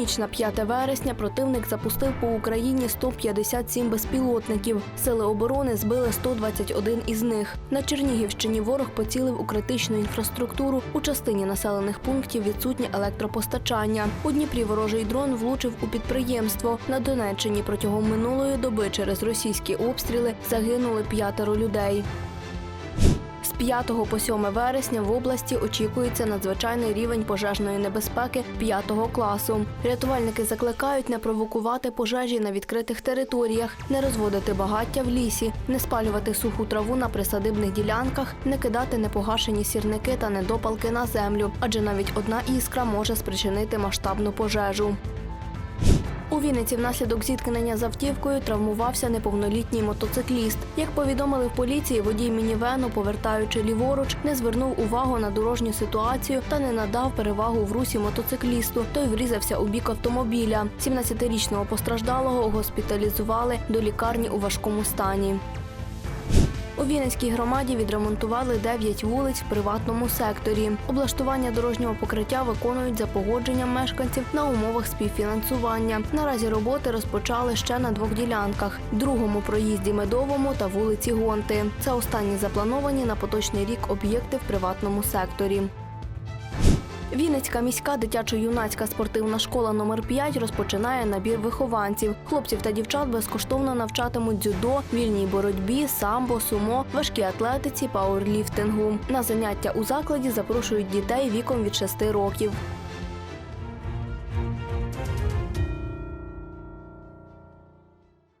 ніч на 5 вересня противник запустив по Україні 157 безпілотників. Сили оборони збили 121 із них. На Чернігівщині ворог поцілив у критичну інфраструктуру. У частині населених пунктів відсутнє електропостачання. У Дніпрі ворожий дрон влучив у підприємство. На Донеччині протягом минулої доби через російські обстріли загинули п'ятеро людей. З 5 по 7 вересня в області очікується надзвичайний рівень пожежної небезпеки 5 класу. Рятувальники закликають не провокувати пожежі на відкритих територіях, не розводити багаття в лісі, не спалювати суху траву на присадибних ділянках, не кидати непогашені сірники та недопалки на землю, адже навіть одна іскра може спричинити масштабну пожежу. У Вінниці внаслідок зіткнення з автівкою травмувався неповнолітній мотоцикліст. Як повідомили в поліції, водій мінівену, повертаючи ліворуч, не звернув увагу на дорожню ситуацію та не надав перевагу в русі мотоциклісту. Той врізався у бік автомобіля. 17-річного постраждалого госпіталізували до лікарні у важкому стані. У Вінницькій громаді відремонтували 9 вулиць в приватному секторі. Облаштування дорожнього покриття виконують за погодженням мешканців на умовах співфінансування. Наразі роботи розпочали ще на двох ділянках: другому проїзді медовому та вулиці Гонти. Це останні заплановані на поточний рік об'єкти в приватному секторі. Вінницька міська дитячо-юнацька спортивна школа номер 5 розпочинає набір вихованців. Хлопців та дівчат безкоштовно навчатимуть дзюдо, вільній боротьбі, самбо, сумо, важкій атлетиці, пауерліфтингу. На заняття у закладі запрошують дітей віком від 6 років.